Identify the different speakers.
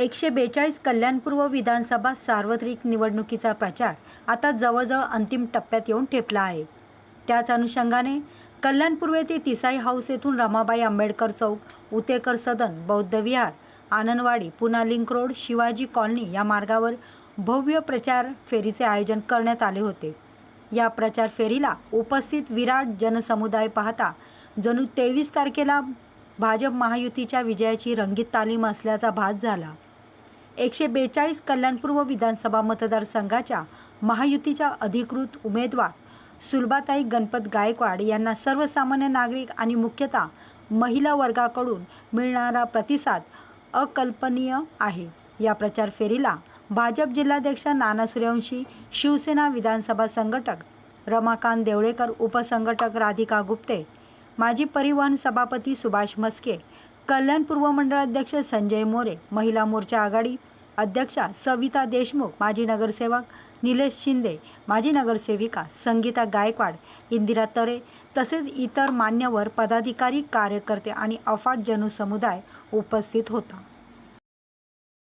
Speaker 1: एकशे बेचाळीस कल्याणपूर्व विधानसभा सार्वत्रिक निवडणुकीचा प्रचार आता जवळजवळ अंतिम टप्प्यात येऊन ठेपला आहे. त्याच अनुषंगाने कल्याणपूर्व येथे तिसाई हाऊस येथून रमाबाई आंबेडकर चौक उतेकर सदन बौद्ध विहार Anandwadi Pune link road Shivaji colony या मार्गावर भव्य प्रचार फेरीचे आयोजन करण्यात आले होते. या प्रचार फेरीला उपस्थित विराट जनसमुदाय पाहता जणू तेवीस तारखेला भाजप महायुतीच्या विजयाची रंगीत तालीम असल्याचा भास झाला. एकशे बेचाळीस कल्याणपूर्व विधानसभा मतदारसंघाच्या महायुतीच्या अधिकृत उमेदवार सुलभाताई गणपत गायकवाड यांना सर्वसामान्य नागरिक आणि मुख्यतः महिला वर्गाकडून मिळणारा प्रतिसाद अकल्पनीय आहे. या प्रचार फेरीला भाजप जिल्हाध्यक्ष नाना सूर्यवंशी शिवसेना विधानसभा संघटक रमाकांत देवळेकर उपसंघटक राधिका गुप्ते माजी परिवहन सभापती सुभाष मस्के कल्याण पूर्व मंडळाध्यक्ष संजय मोरे महिला मोर्चा आघाडी अध्यक्षा सविता देशमुख माजी नगरसेवक निलेश शिंदे माजी नगरसेविका संगीता गायकवाड इंदिरा तरे तसेच इतर मान्यवर पदाधिकारी कार्यकर्ते आणि अफाट जनसमुदाय उपस्थित होता.